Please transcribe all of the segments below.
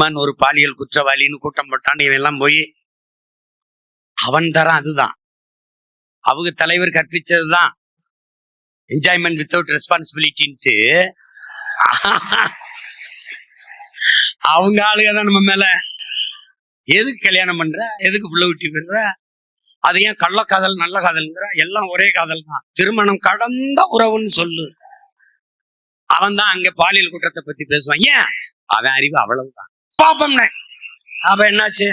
மன் ஒரு பாலியல் குற்றவாளின்னு கூட்டம் போட்டான்னு இவன் எல்லாம் போய் அவன் தரான் அதுதான். அவங்க தலைவர் கற்பிச்சதுதான். என்ஜாய்மெண்ட் வித்தவுட் ரெஸ்பான்சிபிலிட்டின்ட்டு அவங்க ஆளுங்க தான் நம்ம மேல. எதுக்கு கல்யாணம் பண்ற? எதுக்கு புள்ள ஊட்டி பெறுற? அது ஏன் கள்ளக்காதல் நல்ல காதல்ங்கிற? எல்லாம் ஒரே காதல் தான் திருமணம் கடந்த உறவுன்னு சொல்லு. அவன் தான் அங்க பாலியல் குற்றத்தை பத்தி பேசுவான். ஏன்? அவன் அறிவு அவ்வளவுதான். பாப்பம்னே. அப்ப என்னாச்சு?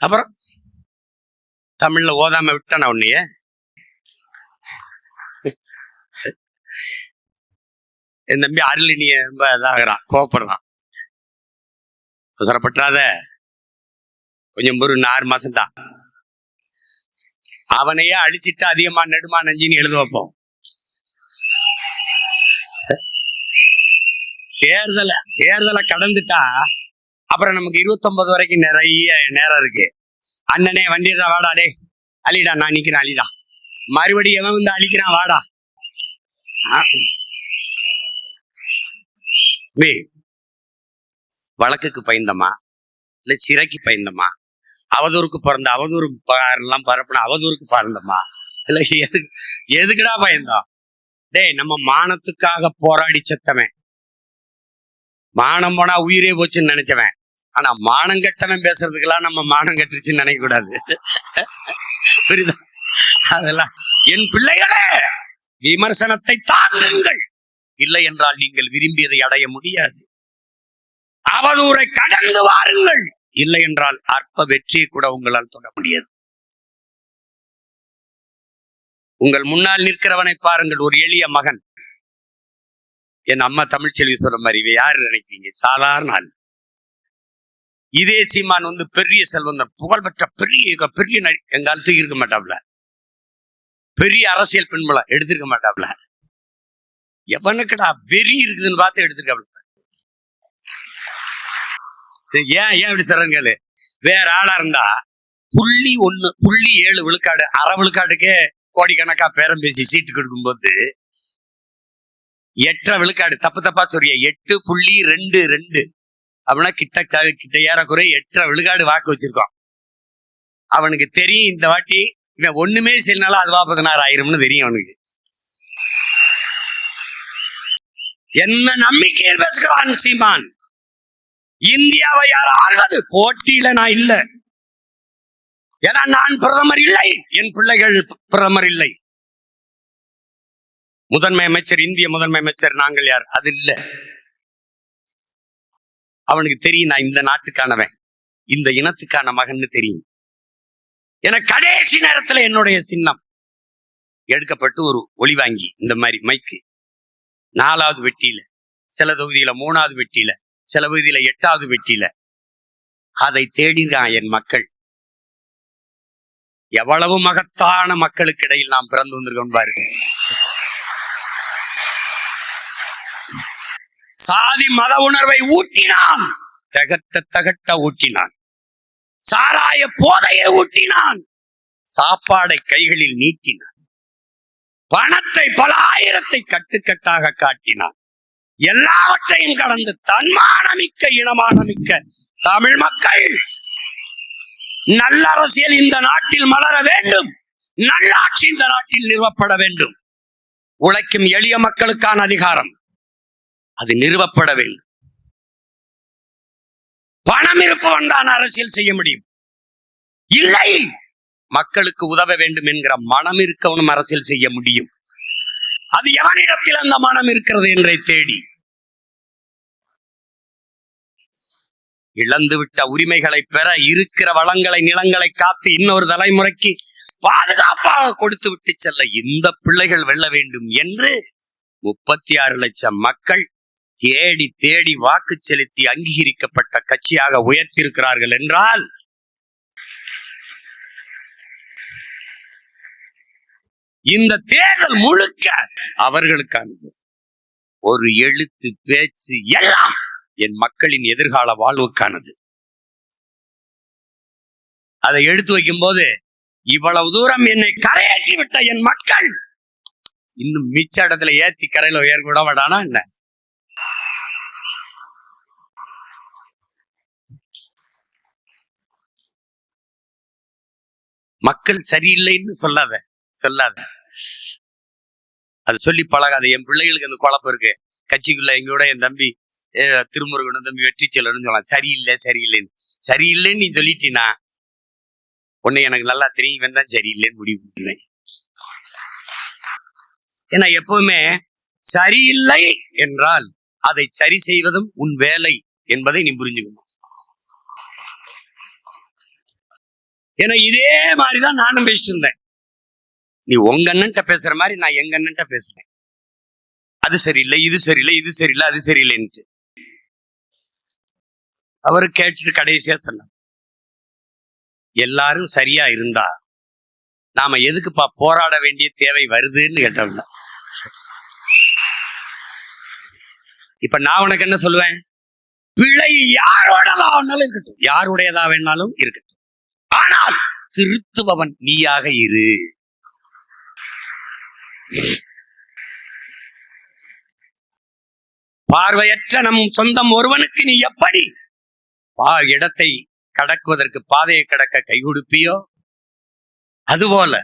அப்புறம்? தமிழ்ல ஓதாம விட்டான உன்னைய? என் தம்பி அருளினிய ரொம்ப இதாகிறான் கோவப்படுறான். அவசரப்பட்டுறாத. கொஞ்சம் ஒரு ஆறு மாசம் தான் அவனையே அழிச்சிட்டு அதிகமா நெடுமா நஞ்சின்னு எழுத வைப்போம். தேர்தலை தேர்தலை கடந்துட்டா அப்புறம் நமக்கு இருபத்தொன்பது வரைக்கும் நிறைய நேரம் இருக்கு. அண்ணனே வண்டிடுறா வாடா டே அலிடா நான் நிக்கிறேன் அலிடா மறுபடியும் எவன் வந்து அழிக்கிறான் வாடா. வழக்குக்கு பயந்தமா? இல்ல சிறைக்கு பயந்தமா? அவதூறுக்கு பிறந்த அவதூறு எல்லாம் பரப்பின அவதூறுக்கு பிறந்தமா இல்ல எது எதுக்குடா பயந்தோம்? டேய் நம்ம மானத்துக்காக போராடி செத்தவன். மானம் போனா உயிரே போச்சுன்னு நினைச்சவன். ஆனா மானம் கட்டவன் பேசுறதுக்கெல்லாம் நம்ம மானம் கட்டுருச்சுன்னு நினைக்க கூடாது புரியுதா? அதெல்லாம் என் பிள்ளைகளே விமர்சனத்தை தாங்குங்கள். இல்லை என்றால் நீங்கள் விரும்பியதை அடைய முடியாது. அவதூரை கடந்து வாருங்கள். இல்லை என்றால் அற்ப வெற்றியை கூட உங்களால் தொட முடியாது. உங்கள் முன்னால் நிற்கிறவனை பாருங்கள் ஒரு எளிய மகன். என் அம்மா தமிழ்ச்செல்வி சொல்ற மாதிரி இவ யாரு நினைக்கிறீங்க? சாதாரண ஆள். இதே சீமான் வந்து பெரிய செல்வந்தன் புகழ்பெற்ற பெரிய பெரிய நடி எங்கால் தூக்கி இருக்க மாட்டாப்ல. பெரிய அரசியல் பின்புலம் எடுத்திருக்க மாட்டாப்ல. எவனுக்குடா வெறி இருக்குதுன்னு பார்த்து எடுத்திருக்காப்ல. ஏன் ஏன் இப்படி தரேன் கேளு. வேற ஆளா இருந்தா புள்ளி ஒண்ணு புள்ளி ஏழு விழுக்காடு அரை விழுக்காடுக்கே கோடிக்கணக்கா பேரம் பேசி சீட்டு கொடுக்கும்போது எட்டரை விழுக்காடு தப்பு தப்பா சொல்றிய? எட்டு புள்ளி ரெண்டு ரெண்டு. அப்படின்னா கிட்ட கிட்ட ஏறக்குறைய எட்டரை விழுக்காடு வாக்கு வச்சிருக்கோம் அவனுக்கு தெரியும் இந்த வாட்டி இவன் ஒண்ணுமே செய்யனால அதுவா பதினாறு ஆயிரம்னு தெரியும் அவனுக்கு. என்ன நம்பிக்கையில் பேசுகிறான் சீமான். இந்தியாவை யார் ஆள்வது? போட்டியில நான் இல்ல. ஏன்னா நான் பிரதமர் இல்லை. என் பிள்ளைகள் பிரதமர் இல்லை. முதன்மை அமைச்சர் இந்திய முதன்மை அமைச்சர் நாங்கள் யார்? அது இல்ல. அவனுக்கு தெரியும் நான் இந்த நாட்டுக்கானவன். இந்த இனத்துக்கான மகன் தெரியும். என கடைசி நேரத்துல என்னுடைய சின்னம். எடுக்கப்பட்டு ஒரு ஒளி வாங்கி இந்த மாதிரி மைக்கு நாலாவது வெட்டியில சில தொகுதியில மூணாவது வெட்டியில சில பகுதியில எட்டாவது வெட்டியில. அதை தேடிறான் என் மக்கள். எவ்வளவு மகத்தான மக்களுக்கு இடையில் நாம் பிறந்து வந்திருக்கோம் பாருங்க. சாதி மத உணர்வை ஊட்டினான். தகட்ட தகட்ட ஊட்டினான். சாராய போதையை ஊட்டினான். சாப்பாடை கைகளில் நீட்டினான். பணத்தை பல ஆயிரத்தை கட்டுக்கட்டாக காட்டினான். எல்லாவற்றையும் கடந்து தன்மானமிக்க இனமானமிக்க தமிழ் மக்கள் நல்ல அரசியல் இந்த நாட்டில் மலர வேண்டும். நல்லாட்சி இந்த நாட்டில் நிறுவப்பட வேண்டும். உழைக்கும் எளிய மக்களுக்கான அதிகாரம். அது நிறுவப்பட வேண்டும். பணம் இருப்பவன் தான் அரசியல் செய்ய முடியும். இல்லை மக்களுக்கு உதவ வேண்டும் என்கிற மனம் இருக்கவனும் அரசியல் செய்ய முடியும். அது எவனிடத்தில் அந்த மனம் இருக்கிறது என்றை தேடி. இழந்துவிட்ட உரிமைகளை பெற இருக்கிற வளங்களை நிலங்களை காத்து இன்னொரு தலைமுறைக்கு பாதுகாப்பாக கொடுத்து விட்டு செல்ல இந்த பிள்ளைகள் வெல்ல வேண்டும் என்று முப்பத்தி ஆறு லட்சம் மக்கள் தேடி தேடி வாக்கு செலுத்தி அங்கீகரிக்கப்பட்ட கட்சியாக உயர்த்தியிருக்கிறார்கள் என்றால் இந்த தேர்தல் முழுக்க அவர்களுக்கானது. ஒரு எழுத்து பேச்சு எல்லாம் என் மக்களின் எதிர்கால வாழ்வுக்கானது. அதை எடுத்து வைக்கும் போது இவ்வளவு தூரம் என்னை கரையேற்றி விட்ட என் மக்கள் இன்னும் மிச்ச இடத்துல ஏத்தி கரையில உயர் வேடானா என்ன? மக்கள் சரியில்லைன்னு சொல்லாத சொல்லாத. அது சொல்லி பழகாத. என் பிள்ளைகளுக்கு அந்த குழப்பம் இருக்கு. கட்சிக்குள்ள எங்கூட என் தம்பி திருமுருகனும் தம்பி வெற்றி செல்லணும்னு சொல்லலாம் சரியில்லை சரியில்லைன்னு. சரியில்லைன்னு நீ சொல்லிட்டீனா உன்னை எனக்கு நல்லா தெரியும். இவன் தான் சரியில்லைன்னு முடிவு பண்ணுவேன் ஏன்னா எப்பவுமே சரியில்லை என்றால் அதை சரி செய்வதும் உன் வேலை என்பதை நீ புரிஞ்சுக்கணும். ஏன்னா இதே மாதிரிதான் நானும் பேசிட்டு இருந்தேன் நீ உங்க அண்ணன்ட்ட பேசுற மாதிரி நான் எங்க அண்ணன்ட்ட பேசுறேன். அது சரியில்லை இது சரியில்லை இது சரியில்லை அது சரியில்லைன்ட்டு. அவரு கேட்டுட்டு கடைசியா சொன்னார். எல்லாரும் சரியா இருந்தா நாம எதுக்குப்பா போராட வேண்டிய தேவை வருதுன்னு கேட்டவங்க இப்ப நான் உனக்கு என்ன சொல்லுவேன்? பிழை யாரோடதா வேணாலும் இருக்கட்டும். யாருடையதா வேணாலும் இருக்கட்டும். ஆனால் திருத்துபவன் நீயாக இரு. பார்வையற்ற நம் சொந்தம் ஒருவனுக்கு நீ எப்படி? இடத்தை கடக்குவதற்கு பாதையை கடக்க கை கொடுப்பியோ அதுபோல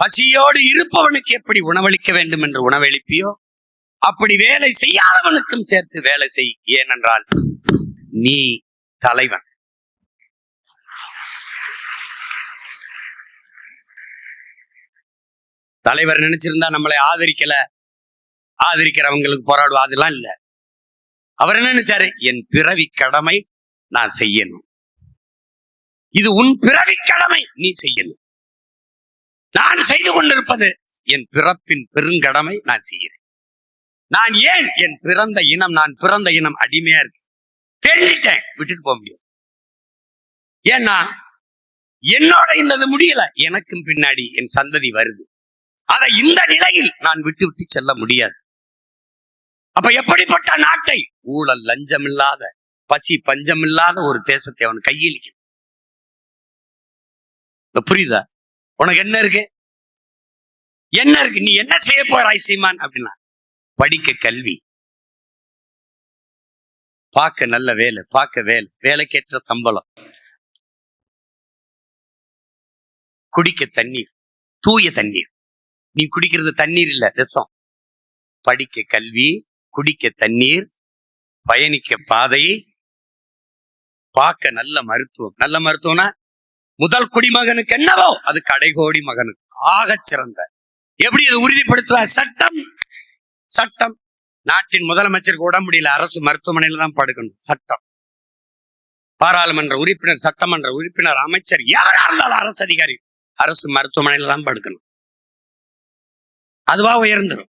பசியோடு இருப்பவனுக்கு எப்படி உணவளிக்க வேண்டும் என்று உணவளிப்பியோ? அப்படி வேலை செய்யாதவனுக்கும் சேர்த்து வேலை செய். ஏனென்றால் நீ தலைவன். தலைவர் நினைச்சிருந்தா நம்மளை ஆதரிக்கல. ஆதரிக்கிறவங்களுக்கு போராடுவா அதெல்லாம் இல்ல. அவர் என்ன நினைச்சாரு? என் பிறவி கடமை நான் செய்யணும். இது உன் பிறவி கடமை நீ செய்யணும். நான் செய்து கொண்டிருப்பது என் பிறப்பின் பெருங்கடமை நான் செய்கிறேன். நான் ஏன் என் பிறந்த இனம் நான் பிறந்த இனம் அடிமையா இருக்கு? தெரிஞ்சிட்டேன் விட்டுட்டு போக முடியாது. ஏன்னா என்னோட இன்னது முடியல எனக்கும் பின்னாடி என் சந்ததி வருது. அதை இந்த நிலையில் நான் விட்டு விட்டு செல்ல முடியாது. அப்ப எப்படிப்பட்ட நாட்டை? ஊழல் லஞ்சம் இல்லாத பசி பஞ்சம் இல்லாத ஒரு தேசத்தை அவன் கையளிக்கணும் புரியுதா? உனக்கு என்ன இருக்கு? என்ன இருக்கு? நீ என்ன செய்ய போறாய் சீமான் அப்படின்னா படிக்க கல்வி. பார்க்க நல்ல வேலை பார்க்க வேலை வேலைக்கேற்ற சம்பளம். குடிக்க தண்ணீர் தூய தண்ணீர். நீ குடிக்கிறது தண்ணீர் இல்ல விஷம். படிக்க கல்வி குடிக்க தண்ணீர் பயணிக்க பாதை பார்க்க நல்ல மருத்துவம். நல்ல மருத்துவம்னா முதல் குடிமகனுக்கு என்னவோ? அது கடைகோடி மகனுக்கு. ஆக சிறந்த. எப்படி அதை உறுதிப்படுத்துவ? சட்டம். சட்டம். நாட்டின் முதலமைச்சருக்கு உடம்பு முடியல அரசு மருத்துவமனையில தான் படுக்கணும். சட்டம். பாராளுமன்ற உறுப்பினர் சட்டமன்ற உறுப்பினர் அமைச்சர் யாரா இருந்தாலும் அரசு அதிகாரி. அரசு மருத்துவமனையில தான் படுக்கணும். அதுவா உயர்ந்துரும்.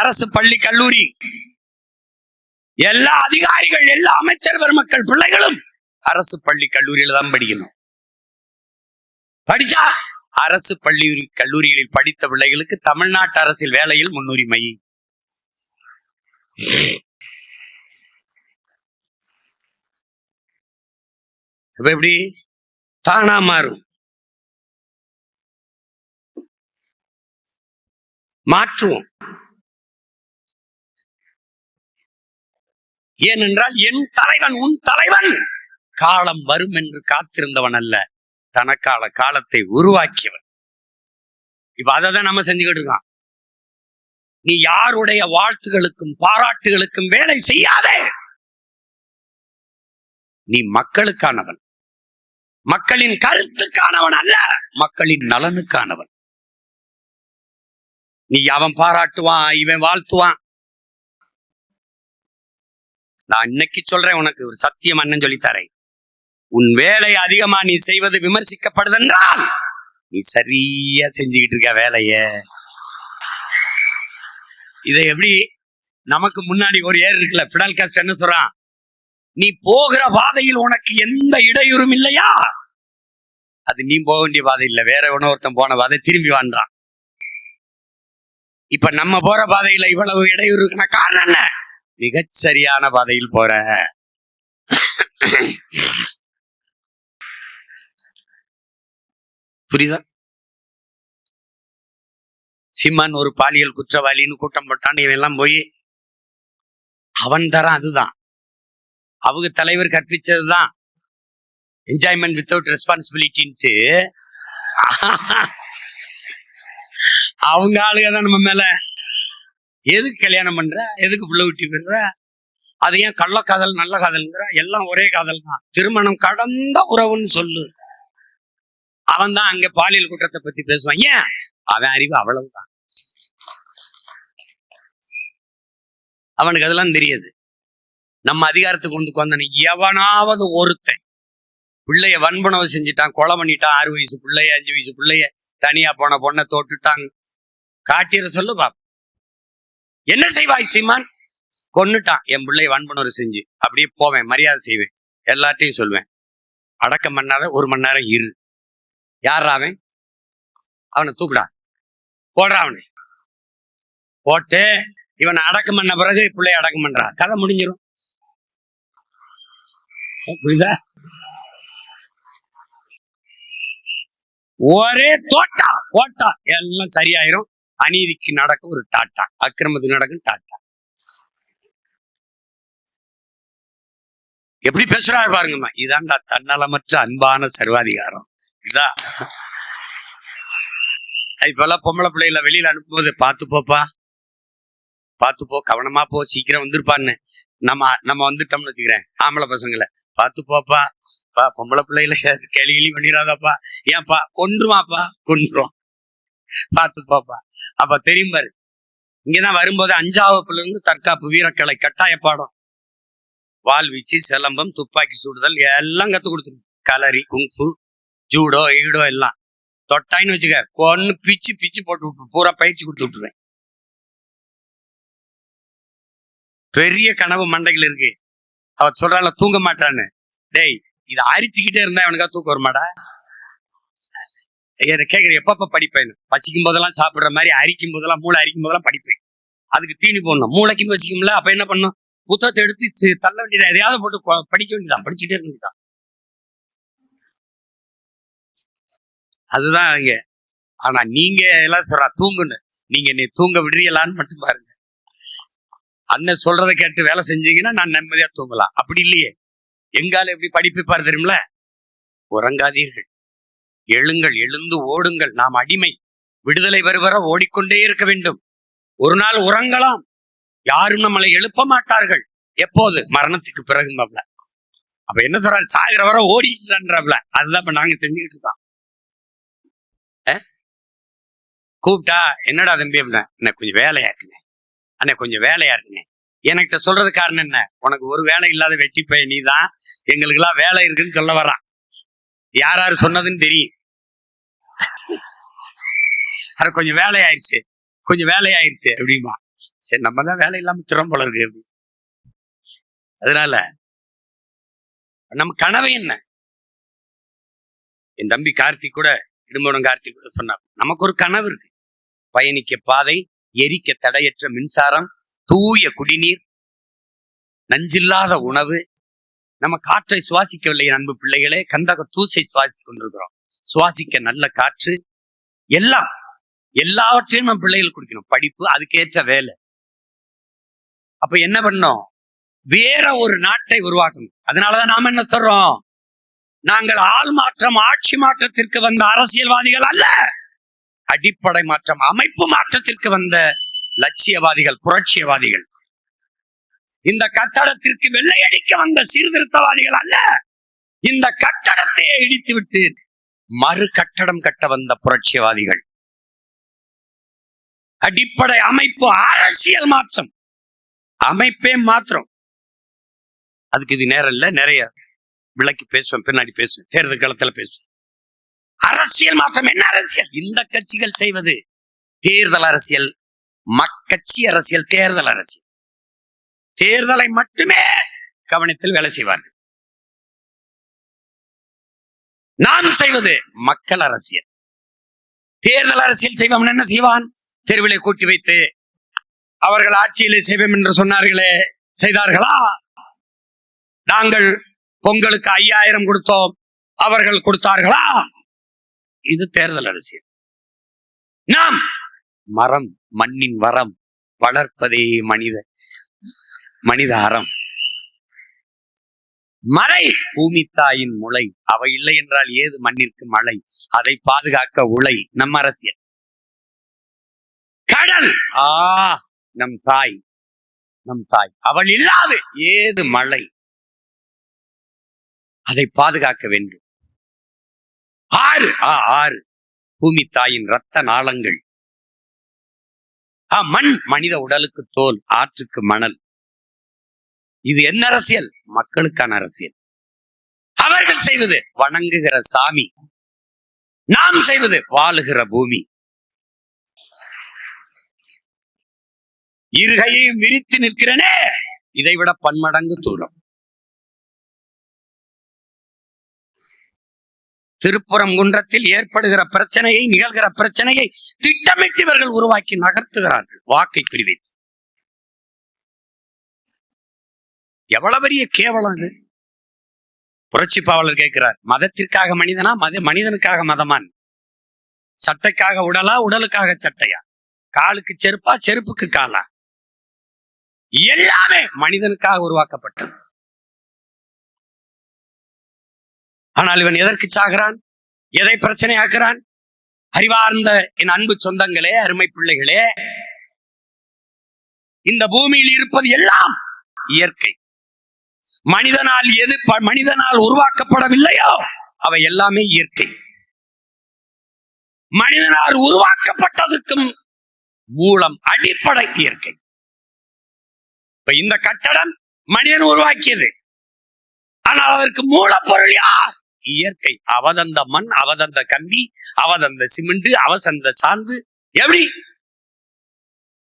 அரசு பள்ளி கல்லூரி எல்லா அதிகாரிகள் எல்லா அமைச்சர் பெருமக்கள் பிள்ளைகளும் அரசு பள்ளி கல்லூரியில தான் படிக்கணும். படிச்சா அரசு பள்ளி கல்லூரிகளில் படித்த பிள்ளைகளுக்கு தமிழ்நாட்டு அரசில் வேலையில் முன்னுரிமை. இப்ப எப்படி? தானா மாறும். மாற்றுவோம். ஏனென்றால் என் தலைவன் உன் தலைவன். காலம் வரும் என்று காத்திருந்தவன் அல்ல. தனக்கால காலத்தை உருவாக்கியவன். இப்ப அதை தான் நம்ம செஞ்சுக்கிட்டு இருக்கான் நீ யாருடைய வாழ்த்துகளுக்கும் பாராட்டுகளுக்கும் வேலை செய்யாதே. நீ மக்களுக்கானவன். மக்களின் கருத்துக்கானவன் அல்ல. மக்களின் நலனுக்கானவன். நீ அவன் பாராட்டுவான் இவன் வாழ்த்துவான். நான் இன்னைக்கு சொல்றேன் உனக்கு ஒரு சத்தியம் அண்ணன் சொல்லித்தரேன். உன் வேலை அதிகமா நீ செய்வது விமர்சிக்கப்படுதென்றால் நீ சரியா செஞ்சுக்கிட்டு இருக்க வேலைய. இதை எப்படி? நமக்கு முன்னாடி ஒரு ஏர் இருக்குல்ல பிடல் கஸ்ட் என்ன சொல்றான்? நீ போகிற பாதையில் உனக்கு எந்த இடையூறும் இல்லையா? அது நீ போக வேண்டிய பாதை இல்லை வேற ஒருத்தன் போன பாதை திரும்பி வான்றான். இப்ப நம்ம போற பாதையில இவ்வளவு இடையூறு இருக்குன்னா காரணம் என்ன? மிகச்சரியான பாதையில் போற. புரியுதா? சிம்மன் ஒரு பாலியல் குற்றவாளின்னு கூட்டம் போட்டான் இவெல்லாம் போய் அவன் தரான் அதுதான். அவங்க தலைவர் கற்பிச்சதுதான். என்ஜாய்மெண்ட் வித்தவுட் ரெஸ்பான்சிபிலிட்டின்ட்டு அவங்க ஆளுங்க தான் நம்ம மேல எதுக்கு கல்யாணம் பண்ற? எதுக்கு புள்ள ஊட்டி பெறுற? அது ஏன் கள்ள காதல் நல்ல காதல்ங்கிற? எல்லாம் ஒரே காதல் தான். திருமணம் கடந்த உறவுன்னு சொல்லு. அவன் தான் அங்க பாலியல் குற்றத்தை பத்தி பேசுவான். ஏன்? அவன் அறிவு அவ்வளவுதான். அவனுக்கு அதெல்லாம் தெரியாது. நம்ம அதிகாரத்துக்கு வந்து வந்தானே எவனாவது ஒருத்தன் பிள்ளைய வன்புணவு செஞ்சுட்டான் கொலை பண்ணிட்டான் ஆறு வயசு பிள்ளைய அஞ்சு வயசு பிள்ளைய தனியா போன பொண்ணை தோட்டுட்டாங்க. காட்டிற சொல்லு பாப். என்ன செய்வாய் சீமான்? கொன்னுட்டான். என் பிள்ளை வன்புணர்வு செஞ்சு. அப்படியே போவேன். மரியாதை செய்வேன். எல்லார்ட்டையும் சொல்வேன். அடக்கம் பண்ணாத ஒரு மணி நேரம் இரு. யார் அவனை? தூக்குடா. போடுறா அவனை. போட்டு இவனை அடக்கம் பண்ண பிறகு பிள்ளைய அடக்கம் பண்றான் கதை முடிஞ்சிடும் புரியுதா? ஒரே தோட்டா போட்டா. எல்லாம் சரியாயிரும். அநீதிக்கு நடக்கும் ஒரு டாட்டா. அக்கிரமத்துக்கு நடக்கும் டாட்டா. எப்படி பேசுறாரு பாருங்கம்மா. இதான்டா தன்னலமற்ற அன்பான சர்வாதிகாரம். இதான் இப்பெல்லாம் பொம்பளை பிள்ளைகள வெளியில அனுப்பும்போது பார்த்து போப்பா. பார்த்து போ. கவனமா போ. சீக்கிரம் வந்திருப்பான்னு. நம்ம நம்ம வந்துட்டோம்னு வச்சுக்கிறேன். ஆம்பளை பசங்களை. பார்த்து போப்பா. பா பொம்பளை பிள்ளைகளை கேலி கிளி பண்ணிடாதாப்பா. ஏன்ப்பா கொன்றுவாப்பா. கொன்றும் பார்த்து போப்பா. அப்ப தெரியும் பாரு. இங்கதான் வரும்போது அஞ்சாவப்புல இருந்து தற்காப்பு வீரக்கலை கட்டாய பாடம். வால் வீச்சு சிலம்பம் துப்பாக்கி சுடுதல் எல்லாம் கத்து கொடுத்துருவோம் கலரி குங்ஃபு ஜூடோ ஈடோ எல்லாம். தொட்டாயின்னு வச்சுக்க கொன்னு பிச்சு பிச்சு போட்டு விட்டு பூரா பயிற்சி கொடுத்து விட்டுருவேன். பெரிய கனவு மண்டைகள் இருக்கு. அவ சொல்றாள் தூங்க மாட்டான்னு. டேய் இதை அரிச்சுக்கிட்டே இருந்தா அவனுக்கா தூக்க வருமாடா? என்ன கேக்குற எப்பப்ப படிப்பேன் பசிக்கும் போதெல்லாம் சாப்பிடுற மாதிரி அரிக்கும் போதெல்லாம் மூளை அரிக்கும் போதெல்லாம் படிப்பேன். அதுக்கு தீனி போடணும். மூளைக்கும் பசிக்கும்ல அப்ப என்ன பண்ணும் புத்தகத்தை எடுத்து தள்ள வேண்டியதா? எதையாவது போட்டு படிக்க வேண்டியதான் படிச்சுட்டே இருக்க வேண்டியதான் அதுதான் இங்க. ஆனா நீங்க எல்லாம் சொல்றா தூங்குன்னு. நீங்க நீ தூங்க விடுறீங்களான்னு மட்டும் பாருங்க. அண்ணன் சொல்றதை கேட்டு வேலை செஞ்சீங்கன்னா நான் நிம்மதியா தூங்கலாம். அப்படி இல்லையே. எங்கால எப்படி படிப்பு பாரு தெரியுமில உறங்காதீர்கள். எழுங்கள் எழுந்து ஓடுங்கள். நாம் அடிமை. விடுதலை வருவர ஓடிக்கொண்டே இருக்க வேண்டும். ஒரு நாள் உறங்கலாம். யாரும் நம்மளை எழுப்ப மாட்டார்கள். எப்போது? மரணத்துக்கு பிறகு அப்ப என்ன சொல்றாரு? சாகிற வர ஓடிட்டுறான்றாப்ல அதுதான் இப்ப நாங்க செஞ்சுக்கிட்டு இருக்கோம். அஹ்? கூப்பிட்டா என்னடா தம்பி? அப்படின்னா "அண்ணே, கொஞ்சம் வேலையா இருக்குங்க அண்ணே கொஞ்சம் வேலையா இருக்குங்க என்கிட்ட சொல்றது காரணம் என்ன? உனக்கு ஒரு வேலை இல்லாத வெட்டி போய் நீ தான் எங்களுக்கெல்லாம் வேலை இருக்குன்னு சொல்ல வர்றான். யார் யார் சொன்னதுன்னு தெரியும். அது கொஞ்சம் வேலை ஆயிடுச்சு கொஞ்சம் வேலை அப்படிமா சரி நம்ம தான் வேலை இல்லாம திறம் போல இருக்கு அப்படி. அதனால நம்ம கனவு என்ன? என் தம்பி கார்த்திக் கூட இடும்பனம் கார்த்திக் கூட சொன்னார் நமக்கு ஒரு கனவு இருக்கு. பயணிக்க பாதை எரிக்க தடையற்ற மின்சாரம் தூய குடிநீர் நஞ்சில்லாத உணவு நம்ம காற்றை சுவாசிக்கவில்லை அன்பு பிள்ளைகளே. கந்தக தூசை சுவாசித்துக் கொண்டிருக்கிறோம். சுவாசிக்க நல்ல காற்று. எல்லாம் எல்லாவற்றையும் நம்ம பிள்ளைகள் குடிக்கணும். படிப்பு அதுக்கேற்ற வேலை. அப்ப என்ன பண்ணோம்? வேற ஒரு நாட்டை உருவாக்கணும். அதனாலதான் நாம என்ன சொல்றோம்? நாங்கள் ஆள் மாற்றம் ஆட்சி மாற்றத்திற்கு வந்த அரசியல்வாதிகள் அல்ல. அடிப்படை மாற்றம் அமைப்பு மாற்றத்திற்கு வந்த லட்சியவாதிகள் புரட்சியவாதிகள். இந்த கட்டடத்திற்கு வெள்ளையடிக்க வந்த சீர்திருத்தவாதிகள் அல்ல. இந்த கட்டடத்தை இடித்து விட்டு மறு கட்டடம் கட்ட வந்த புரட்சியவாதிகள் அடிப்படை அமைப்பு அரசியல் மாற்றம். அமைப்பே மாற்றம். அதுக்கு இது நேரம் இல்லை நிறைய விளக்கி பேசுவேன் பின்னாடி பேசுவேன் தேர்தல் காலத்துல பேசுவேன் அரசியல் மாற்றம் என்ன அரசியல்? இந்த கட்சிகள் செய்வது தேர்தல் அரசியல் மக்கட்சி அரசியல் தேர்தல் அரசியல். தேர்தலை மட்டுமே கவனத்தில் வேலை செய்வார்கள். நாம் செய்வது மக்கள் அரசியல். தேர்தல் அரசியல் செய்வோம் என்ன செய்வான்? தெருவிலை கூட்டி வைத்து அவர்கள் ஆட்சியிலே செய்வோம் என்று சொன்னார்களே செய்தார்களா? நாங்கள் பொங்கலுக்கு ஐயாயிரம் கொடுத்தோம் அவர்கள் கொடுத்தார்களா? இது தேர்தல் அரசியல். நாம் மரம் மண்ணின் வரம் வளர்ப்பதே மனித மனித அறம் மழை பூமி தாயின் முளை அவை இல்லை என்றால் ஏது மண்ணிற்கு மழை? அதை பாதுகாக்க உழை நம் அரசியல். கடல் ஆ நம் தாய் நம் தாய். அவள் இல்லாது ஏது மழை? அதை பாதுகாக்க வேண்டும். ஆறு ஆ ஆறு பூமி தாயின் ரத்த நாளங்கள். ஆ மண் மனித உடலுக்கு தோல் ஆற்றுக்கு மணல். இது என்ன அரசியல்? மக்களுக்கான அரசியல். அவர்கள் செய்வது வணங்குகிற சாமி. நாம் செய்வது வாழுகிற பூமி. இருகையையும் விரித்து நிற்கிறனே இதைவிட பன்மடங்கு தூரம். திருப்புறம் குன்றத்தில் ஏற்படுகிற பிரச்சனையை நிகழ்கிற பிரச்சனையை திட்டமிட்டு இவர்கள் உருவாக்கி நகர்த்துகிறார்கள். வாக்கை குறிவைத்து. எவ்வளவு பெரிய கேவலம் இது? புரட்சி பாவலர் கேட்கிறார் மதத்திற்காக மனிதனா? மத மனிதனுக்காக மதமான்? சட்டைக்காக உடலா உடலுக்காக சட்டையா? காலுக்கு செருப்பா செருப்புக்கு காலா? எல்லாமே மனிதனுக்காக உருவாக்கப்பட்டது. ஆனால் இவன் எதற்கு சாகிறான்? எதை பிரச்சனையாக்குறான்? அறிவார்ந்த என் அன்பு சொந்தங்களே அருமை பிள்ளைகளே இந்த பூமியில் இருப்பது எல்லாம் இயற்கை. மனிதனால் எது மனிதனால் உருவாக்கப்படவில்லையோ அவை எல்லாமே இயற்கை. மனிதனால் உருவாக்கப்பட்டதற்கும் மூலம் அடிப்படை இயற்கை. இப்ப இந்த கட்டடம் மனிதன் உருவாக்கியது. ஆனால் அதற்கு மூலப்பொருள் யார்? இயற்கை. அவதந்த மண் அவதந்த கம்பி அவதந்த சிமெண்ட் அவசந்த சாந்து. எப்படி?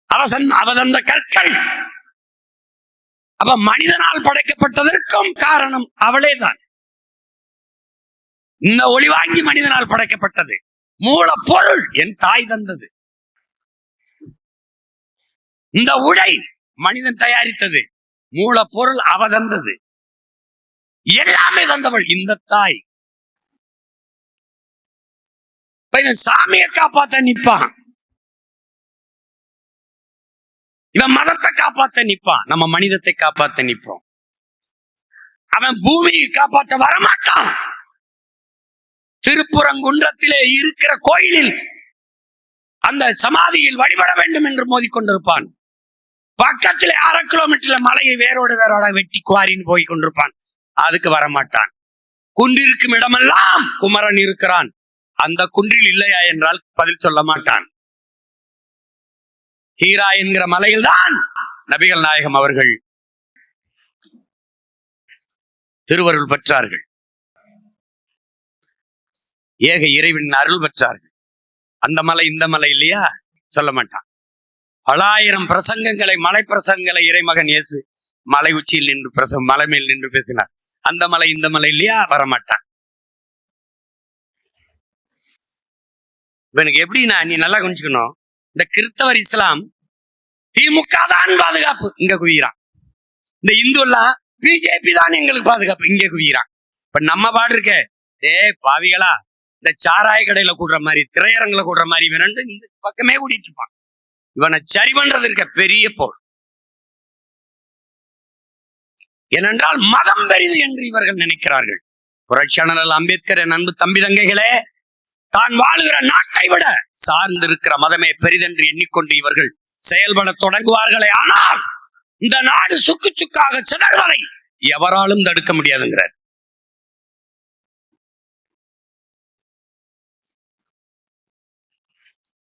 அவசன் அவதந்த கற்கள். அப்ப மனிதனால் படைக்கப்பட்டதற்கும் காரணம் அவளேதான். இந்த ஒளி வாங்கி மனிதனால் படைக்கப்பட்டது. மூலப்பொருள் என் தாய் தந்தது. இந்த உடை மனிதன் தயாரித்தது. மூலப்பொருள் அவ தந்தது. எல்லாமே தந்தவள் இந்த தாய். சாமியை காப்பாத்த நிப்பான். இவன் மதத்தை காப்பாத்த நிப்பான். நம்ம மனிதத்தை காப்பாத்த நிப்போம். அவன் பூமியை காப்பாத்த வரமாட்டான். திருப்புறங்குன்றத்திலே இருக்கிற கோயிலில் அந்த சமாதியில் வழிபட வேண்டும் என்று மோதிக்கொண்டிருப்பான். பக்கத்தில் அரை கிலோமீட்டர்ல மலையை வேரோடு வேரோட வெட்டி குவாரின்னு போய் கொண்டிருப்பான் அதுக்கு வரமாட்டான். குன்றிருக்கும் இடமெல்லாம் குமரன் இருக்கிறான். அந்த குன்றில் இல்லையா என்றால் பதில் சொல்ல மாட்டான். ஹீரா என்கிற மலையில்தான் நபிகள் நாயகம் அவர்கள் திருவருள் பெற்றார்கள். ஏக இறைவன் அருள் பெற்றார்கள். அந்த மலை இந்த மலை இல்லையா? சொல்ல மாட்டான். பலாயிரம் பிரசங்கங்களை மலை பிரசங்களை இறைமகன் இயேசு மலை உச்சியில் நின்று பிரசம் மலை மேல் நின்று பேசினார். அந்த மலை இந்த மலை இல்லையா? வரமாட்டான். இவனுக்கு எப்படின்னா நீ நல்லா கொஞ்சிக்கணும் இந்த கிறிஸ்தவர் இஸ்லாம் திமுக தான் பாதுகாப்பு. இங்க குவிகிறான். இந்த இந்து பிஜேபி தான் எங்களுக்கு பாதுகாப்பு. இங்க குவிகிறான். இப்ப நம்ம பாடு இருக்க. ஏ பாவிகளா இந்த சாராய கடையில கூடுற மாதிரி திரையரங்குல கூடுற மாதிரி இவன் இந்த பக்கமே கூட்டிட்டு இருப்பான். இவனை சரி பண்றது இருக்க பெரிய போல் ஏனென்றால் மதம் பெரிது என்று இவர்கள் நினைக்கிறார்கள். புரட்சியாளர் அம்பேத்கர் என் அன்பு தம்பி தங்கைகளே தான் வாழுகிற நாட்டை விட சார்ந்திருக்கிற மதமே பெரிதென்று எண்ணிக்கொண்டு இவர்கள் செயல்பட தொடங்குவார்களே. ஆனால் இந்த நாடு சுக்கு சுக்காக சிதறுவதை எவராலும் தடுக்க முடியாதுங்கிறார்.